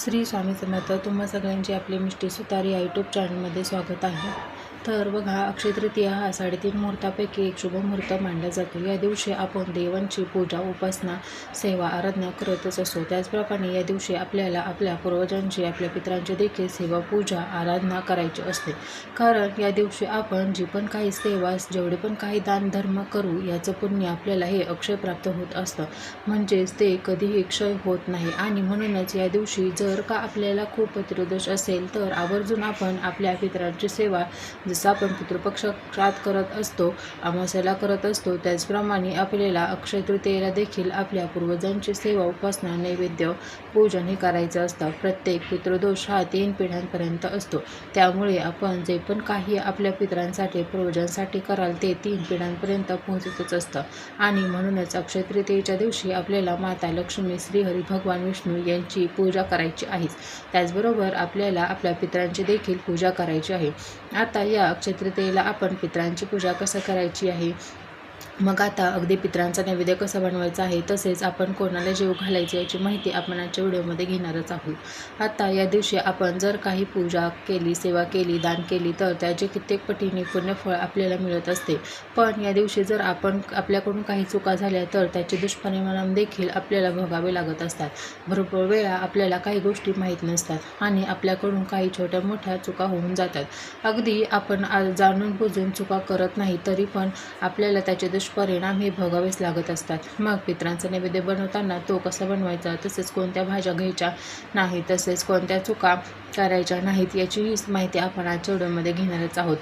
श्री स्वामी समर्थ तुम्हा सगळ्यांचे आपले मिष्टी सुतारी या यूट्यूब चॅनलमध्ये स्वागत आहे. तर बघा अक्षय तृतीया हा साडेतीन मुहूर्तापैकी एक शुभ मुहूर्त मानला जातो. या दिवशी आपण देवांची पूजा उपासना सेवा आराधना करतच असतो. त्याचप्रमाणे या दिवशी आपल्याला आपल्या पूर्वजांची आपल्या पितरांची देखील सेवा पूजा आराधना करायची असते. कारण या दिवशी आपण जी पण काही सेवा जेवढे पण काही दान धर्म करू याचं पुण्य आपल्याला हे अक्षय प्राप्त होत असतं. म्हणजेच ते कधीही क्षय होत नाही. आणि म्हणूनच या दिवशी जर का आपल्याला खूप पितृदोष असेल तर आवर्जून आपण आपल्या पित्रांची सेवा जसं आपण पितृपक्षात करत असतो अमावस्याला करत असतो त्याचप्रमाणे आपल्याला अक्षय तृतीयेला देखील आपल्या पूर्वजांची सेवा उपासना नैवेद्य पूजन हे करायचं असतं. प्रत्येक पितृदोष हा तीन पिढ्यांपर्यंत असतो. त्यामुळे आपण जे पण काही आपल्या पितरांसाठी पूर्वजांसाठी कराल ते तीन पिढ्यांपर्यंत पोहोचतच असतं. आणि म्हणूनच अक्षय तृतीयेच्या दिवशी आपल्याला माता लक्ष्मी श्रीहरी भगवान विष्णू यांची पूजा करायची आहेच. त्याचबरोबर आपल्याला आपल्या पितरांची देखील पूजा करायची आहे. आता या त्या तृतीयेला आपण पितरांची पूजा कसं करायची आहे? मग आता अगदी पितरांचा नैवेद्य कसा बनवायचा आहे तसेच आपण कोणाला जेव घालायचे याची माहिती आपण आजच्या व्हिडिओमध्ये घेणारच आहोत. आता या दिवशी आपण जर काही पूजा केली सेवा केली दान केली तर त्याचे कित्येक पटीने पुण्यफळ आपल्याला मिळत असते. पण या दिवशी जर आपण आपल्याकडून काही चुका झाल्या तर त्याचे दुष्परिणाम देखील आपल्याला भोगावे लागत असतात. भरपूर वेळा आपल्याला काही गोष्टी माहीत नसतात आणि आपल्याकडून काही छोट्या मोठ्या चुका होऊन जातात. अगदी आपण जाणून बुजून चुका करत नाही तरी पण आपल्याला त्याचे दुष्परिणाम हे भोगावेच लागत असतात. मग पित्रांचा नैवेद्य बनवताना तो कसा बनवायचा? तसेच कोणत्या भाज्या घ्यायच्या नाही तसेच कोणत्या चुका करायच्या नाहीत? याचीही माहिती आपण आजच्या व्हिडिओमध्ये घेणारच आहोत.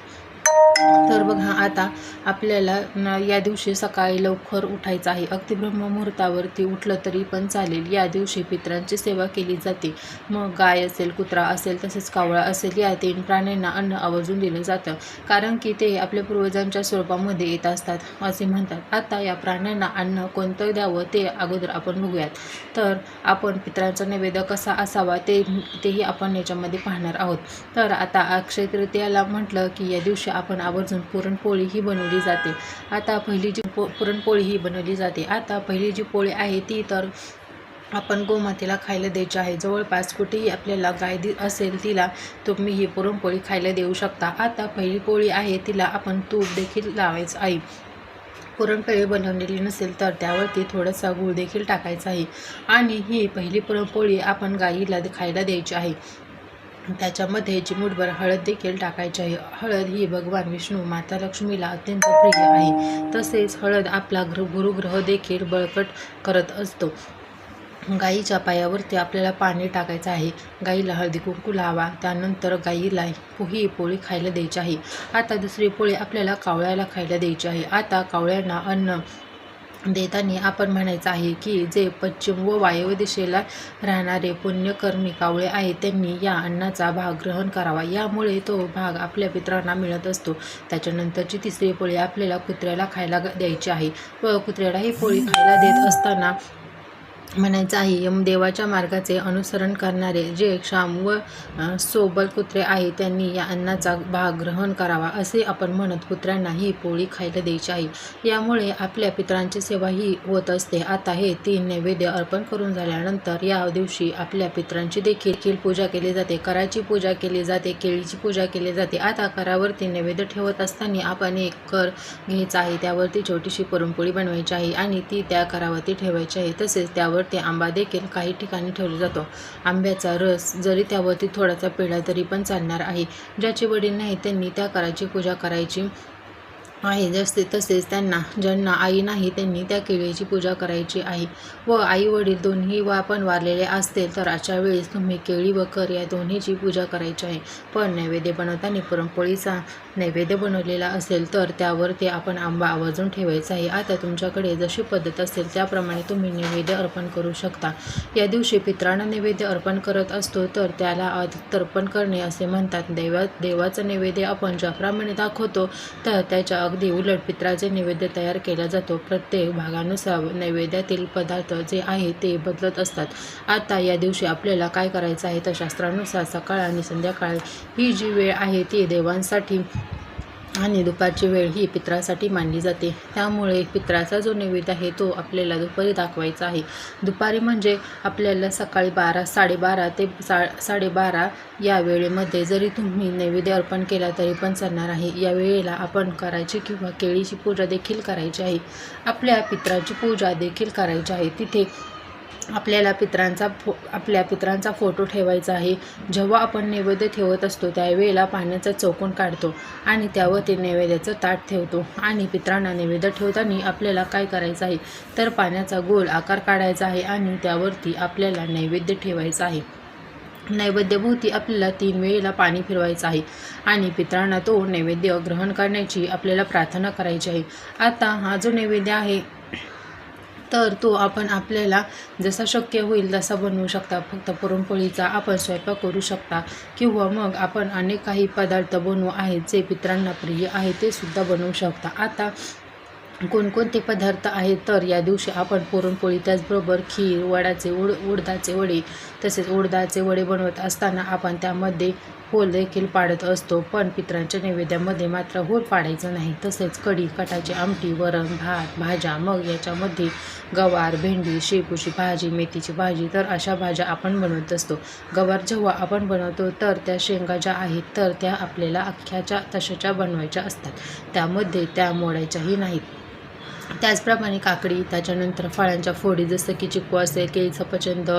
तर बघा आता आपल्याला या दिवशी सकाळी लवकर उठायचं आहे. अगदी ब्रह्ममुहूर्तावरती उठलं तरी पण चालेल. या दिवशी पित्रांची सेवा केली जाते. मग गाय असेल कुत्रा असेल तसेच कावळा असेल या तीन प्राण्यांना अन्न आवर्जून दिलं जातं. कारण की ते आपल्या पूर्वजांच्या स्वरूपामध्ये येत असतात असे म्हणतात. आता या प्राण्यांना अन्न कोणतं द्यावं ते अगोदर आपण बघूयात. तर आपण पितरांचा नैवेद्य कसा असावा ते तेही आपण याच्यामध्ये पाहणार आहोत. तर आता अक्षय तृतीयाला म्हटलं की या दिवशी आपण आपण आवर्जून पुरणपोळी ही बनवली जाते. आता पहिली जी पो पुरणपोळी ही बनवली जाते. आता पहिली जी पोळी आहे ती तर आपण गोमातेला खायला द्यायची आहे. जवळपास कुठेही आपल्याला गाय दि असेल तिला तुम्ही ही पुरणपोळी खायला देऊ शकता. आता पहिली पोळी आहे तिला आपण तूप देखील लावायचं आहे. पुरणपोळी बनवलेली नसेल तर त्यावरती थोडासा गूळ देखील टाकायचा आहे. आणि ही पहिली पुरणपोळी आपण गाईला खायला द्यायची आहे. त्याच्यामध्ये चिमूटभर हळद देखील टाकायची आहे. हळद ही भगवान विष्णू माता लक्ष्मीला अत्यंत प्रिय आहे. तसेच हळद आपला गृ गुरुग्रह देखील बळकट करत असतो. गाईच्या पायावरती आपल्याला पाणी टाकायचं आहे. गाईला हळदी कुंकू लावा. त्यानंतर गाईला ही पोळी खायला द्यायची आहे. आता दुसरी पोळी आपल्याला कावळ्याला खायला द्यायची आहे. आता कावळ्यांना अन्न देताना आपण म्हणायचं आहे की जे पश्चिम व वायव्य दिशेला राहणारे पुण्यकर्मी कावळे आहेत त्यांनी या अन्नाचा भाग ग्रहण करावा. यामुळे तो भाग आपल्या पित्रांना मिळत असतो. त्याच्यानंतरची तिसरी पोळी आपल्याला कुत्र्याला खायला द्यायची आहे व कुत्र्याला ही पोळी खायला देत असताना म्हणायचं आहे यमदेवाच्या मार्गाचे अनुसरण करणारे जे क्षाम व सोबल कुत्रे आहेत त्यांनी या अन्नाचा भाग ग्रहण करावा असे आपण म्हणत कुत्र्यांना ही पोळी खायला द्यायची आहे. यामुळे आपल्या पितरांची सेवा ही होत असते. आता हे तीन नैवेद्य अर्पण करून झाल्यानंतर या दिवशी आपल्या पित्रांची देखील देखील पूजा केली जाते. कराची पूजा केली जाते केळीची पूजा केली जाते. आता करावरती नैवेद्य ठेवत असताना आपण एक कर घ्यायचा आहे. त्यावरती छोटीशी पुरणपोळी बनवायची आहे आणि ती त्या करावरती ठेवायची आहे. तसेच त्यावर त्यावरती आंबा देखील काही ठिकाणी ठेवला जातो. आंब्याचा रस जरी त्यावरती थोडासा पेढा तरी पण चालणार आहे. ज्याचे वडील नाही त्यांनी त्या कराची पूजा करायची. आहे जसे तसेच त्यांना ज्यांना आई नाही त्यांनी त्या केळीची पूजा करायची आहे. व आई वडील दोन्ही व आपण वारलेले असतील तर अशा वेळेस तुम्ही केळी व कर या दोन्हीची पूजा करायची आहे. पण नैवेद्य बनवताना पुरणपोळीचा नैवेद्य बनवलेला असेल तर त्यावर ते आपण आंबा आवाजून ठेवायचा आहे. आता तुमच्याकडे जशी पद्धत असेल त्याप्रमाणे तुम्ही नैवेद्य अर्पण करू शकता. या दिवशी पित्रांना नैवेद्य अर्पण करत असतो तर त्याला तर्पण करणे असे म्हणतात. देवा देवाचं नैवेद्य आपण ज्याप्रमाणे दाखवतो तर त्याच्या अगदी उलट पित्राचे नैवेद्य तयार केला जातो. प्रत्येक भागानुसार नैवेद्यातील पदार्थ जे आहे ते बदलत असतात. आता या दिवशी आपल्याला काय करायचं आहे? तर शास्त्रानुसार सकाळ आणि संध्याकाळ ही जी वेळ आहे ती देवांसाठी आणि दुपारची वेळ ही पित्रासाठी मानली जाते. त्यामुळे पित्राचा जो नैवेद्य आहे तो आपल्याला दुपारी दाखवायचा आहे. दुपारी म्हणजे आपल्याला सकाळी बारा साडेबारा ते सा साडेबारा या वेळेमध्ये जरी तुम्ही नैवेद्य अर्पण केला तरी पण चालणार आहे. या वेळेला आपण करायची किंवा केळीची पूजा देखील करायची आहे. आपल्या पित्राची पूजा देखील करायची आहे. तिथे आपल्याला पित्रांचा फो आपल्या पित्रांचा फोटो ठेवायचा आहे. जेव्हा आपण नैवेद्य ठेवत असतो त्यावेळेला पाण्याचा चौकोन काढतो आणि त्यावर ते नैवेद्याचं ताट ठेवतो. आणि पित्रांना नैवेद्य ठेवताना आपल्याला काय करायचं आहे? तर पाण्याचा गोल आकार काढायचा आहे आणि त्यावरती आपल्याला नैवेद्य ठेवायचं आहे. नैवेद्यभोवती आपल्याला तीन वेळेला पाणी फिरवायचं आहे आणि पित्रांना तो नैवेद्य ग्रहण करण्याची आपल्याला प्रार्थना करायची आहे. आता हा जो नैवेद्य आहे तर तो आपण आपल्याला जसा शक्य होईल तसा बनवू शकता. फक्त पुरणपोळीचा आपण स्वयंपाक करू शकता किंवा मग आपण अनेक काही पदार्थ बनवू आहेत जे पित्रांना प्रिय आहे ते सुद्धा बनवू शकता. आता कोणकोणते पदार्थ आहेत? तर या दिवशी आपण पुरणपोळी त्याचबरोबर खीर वडाचे उड उडदाचे वडे तसेच उडदाचे वडे बनवत असताना आपण त्यामध्ये होल देखील पाडत असतो पण पित्रांच्या नैवेद्यामध्ये मात्र होल पाडायचं नाही. तसेच कढी कटाची आमटी वरण भात भाज्या मग याच्यामध्ये गवार भेंडी शेपूची भाजी मेथीची भाजी तर अशा भाज्या आपण बनवत असतो. गवार जेव्हा आपण बनवतो तर त्या शेंगा ज्या आहेत तर त्या आपल्याला अख्ख्याच्या तशाच्या बनवायच्या असतात. त्यामध्ये त्या मोडायच्याही नाहीत. त्याचप्रमाणे काकडी त्याच्यानंतर फळांच्या फोडी जसं की चिक्कू असेल केळी सफरचंद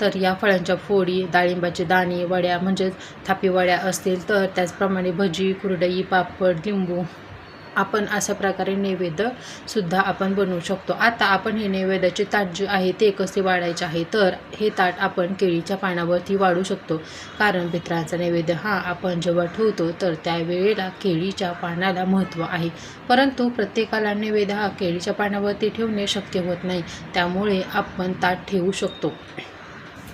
तर या फळांच्या फोडी डाळिंबाचे दाणे वड्या म्हणजेच थापी वड्या असतील तर त्याचप्रमाणे भजी कुरडई पापड लिंबू. आपण अशा प्रकारे नैवेद्यसुद्धा आपण बनवू शकतो. आता आपण हे नैवेद्याचे ताट जे आहे ते कसे वाढायचे आहे? तर हे ताट आपण केळीच्या पानावरती वाढू शकतो. कारण पित्रांचा नैवेद्य हा आपण जेव्हा ठेवतो तर त्यावेळेला केळीच्या पानाला महत्त्व आहे. परंतु प्रत्येकाला नैवेद्य हा केळीच्या पानावरती ठेवणे शक्य होत नाही. त्यामुळे आपण ताट ठेवू शकतो.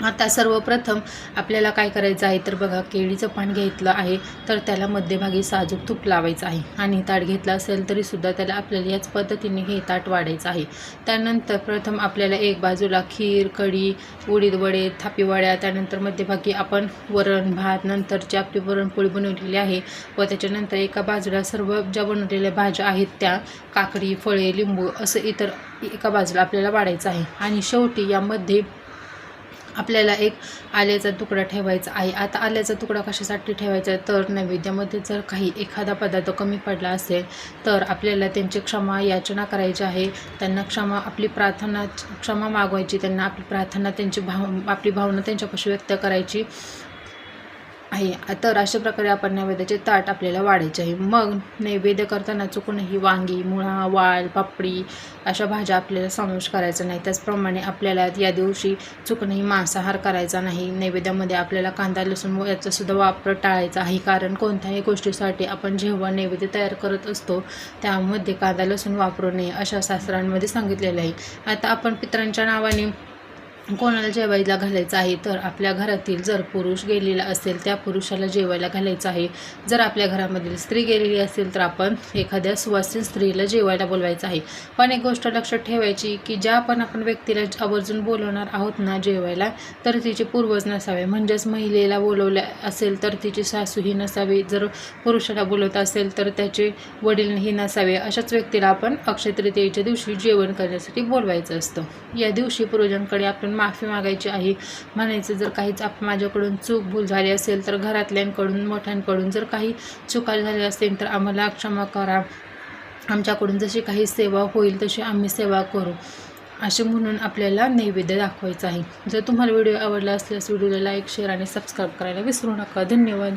आता सर्वप्रथम आपल्याला काय करायचं आहे? तर बघा केळीचं पान घेतलं आहे तर त्याला मध्यभागी साजूक तूप लावायचं आहे. आणि ताट घेतलं असेल तरीसुद्धा त्याला आपल्याला याच पद्धतीने हे ताट वाढायचं आहे. त्यानंतर प्रथम आपल्याला एक बाजूला खीर कढी उडीद वडे त्यानंतर मध्यभागी आपण वरण भात नंतरची आपली वरणपोळी बनवलेली आहे व त्याच्यानंतर एका बाजूला सर्व ज्या बनवलेल्या भाज्या आहेत त्या काकडी फळे लिंबू असं इतर एका बाजूला आपल्याला वाढायचं आहे. आणि शेवटी यामध्ये आपल्याला एक आल्याचा तुकडा ठेवायचा आहे. आता आल्याचा तुकडा कशासाठी ठेवायचा? आहे तर नैवेद्यामध्ये जर काही एखादा पदार्थ कमी पडला असेल तर आपल्याला त्यांची क्षमा याचना करायची आहे. त्यांना क्षमा आपली प्रार्थना क्षमा मागवायची. त्यांना आपली प्रार्थना त्यांची भाव आपली भावना त्यांच्यापाशी व्यक्त करायची. आहे. तर अशा प्रकारे आपण नैवेद्याचे ताट आपल्याला वाढायचे आहे. मग नैवेद्य करताना चुकूनही वांगी मुळा वाल पापडी अशा भाज्या आपल्याला समावेश करायचा नाही. त्याचप्रमाणे आपल्याला या दिवशी चुकूनही मांसाहार करायचा नाही. नैवेद्यामध्ये आपल्याला कांदा लसूण याचासुद्धा वापर टाळायचा आहे. कारण कोणत्याही गोष्टीसाठी आपण जेव्हा नैवेद्य तयार करत असतो त्यामध्ये कांदा लसूण वापरू नये अशा शास्त्रांमध्ये सांगितलेलं आहे. आता आपण पित्रांच्या नावाने कोणाला जेवायला घालायचं आहे तर आपल्या घरातील जर पुरुष गेलेला असेल त्या पुरुषाला जेवायला घालायचं आहे. जर आपल्या घरामधील स्त्री गेलेली असेल तर आपण एखाद्या सुवासिन स्त्रीला जेवायला बोलवायचं आहे. पण एक गोष्ट लक्षात ठेवायची की ज्या पण आपण व्यक्तीला आवर्जून बोलवणार आहोत ना जेवायला तर तिचे पूर्वज नसावे. म्हणजेच महिलेला बोलवल्या असेल तर तिची सासूही नसावी. जर पुरुषाला बोलवत असेल तर त्याचे वडीलही नसावे. अशाच व्यक्तीला आपण अक्षय तृतीयेच्या दिवशी जेवण करण्यासाठी बोलवायचं असतं. या दिवशी पूर्वजांकडे आपण माफी मागायची आहे. म्हणायचं जर काहीच आप माझ्याकडून चूक भूल झाली असेल तर घरातल्यांकडून मोठ्यांकडून जर काही चुका झाली असेल तर आम्हाला क्षमा करा. आमच्याकडून जशी काही सेवा होईल तशी आम्ही सेवा करू. असे म्हणून आपल्याला नैवेद्य दाखवायचं आहे. जर तुम्हाला व्हिडिओ आवडला असल्यास व्हिडिओला लाईक शेअर आणि सबस्क्राईब करायला विसरू नका. धन्यवाद.